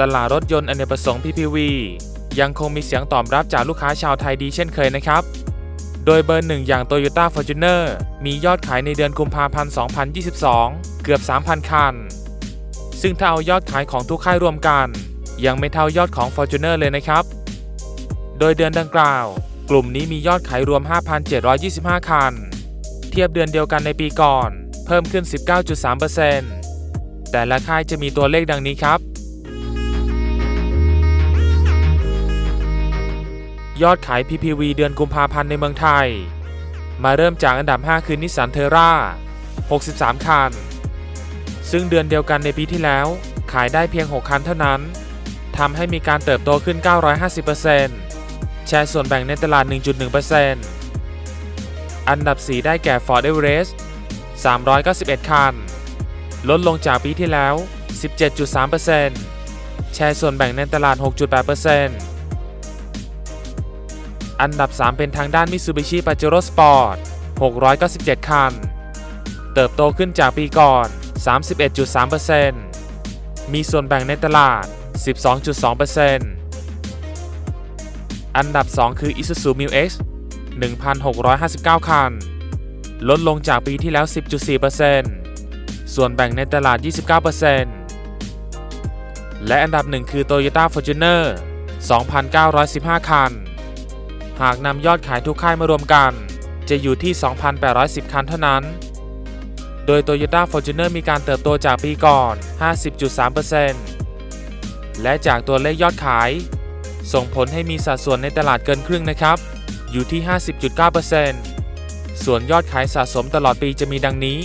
ตลาดรถยนต์อเนกประสงค์ PPV ยังคงมีเสียงตอบรับจากลูกค้าชาวไทยดีเช่นเคยนะครับ โดยเบอร์หนึ่งอย่าง Toyota Fortuner มียอดขายในเดือนกุมภาพันธ์ 2022 เกือบ 3,000 คัน ซึ่งถ้าเอายอดขายของทุกค่ายรวมกัน ยังไม่เท่ายอดของ Fortuner เลยนะครับ โดยเดือนดังกล่าว กลุ่มนี้มียอดขายรวม 5,725 คัน เทียบเดือนเดียวกันในปีก่อน เพิ่มขึ้น 19.3%แต่ละค่ายจะมีตัวเลขดังนี้ครับ ยอดขาย PPV เดือนกุมภาพันธ์ในเมืองไทย มาเริ่มจากอันดับ 5 คือนิสสันเทอร่า63 คัน ซึ่งเดือนเดียวกันในปีที่แล้ว ขายได้เพียง 6 คันเท่านั้นทำให้มีการเติบโตขึ้น 950%แชร์ส่วนแบ่งในตลาด 1.1%อันดับ 4 ได้แก่ Ford Everest 391 คัน ลดลงจากปีที่แล้ว 17.3%แชร์ส่วนแบ่งในตลาด 6.8% อันดับ 3 เป็นทางด้าน Mitsubishi Pajero Sport 697 คัน เติบโตขึ้นจากปีก่อน 31.3%มีส่วนแบ่งในตลาด 12.2%อันดับ 2 คือ Isuzu Mu X 1,659 คัน ลดลงจากปีที่แล้ว 10.4%ส่วนแบ่งในตลาด 29%และอันดับ 1 คือ Toyota Fortuner 2,915 คัน หากนำยอดขายทุกค่ายมารวมกัน จะอยู่ที่ 2,810 คันเท่านั้น โดย Toyota Fortuner มีการเติบโตจากปีก่อน 50.3%และจากตัวเลขยอดขาย ส่งผลให้มีสัดส่วนในตลาดเกินครึ่งนะครับ อยู่ที่ 50.9%ส่วนยอดขายสะสมตลอดปีจะมีดังนี้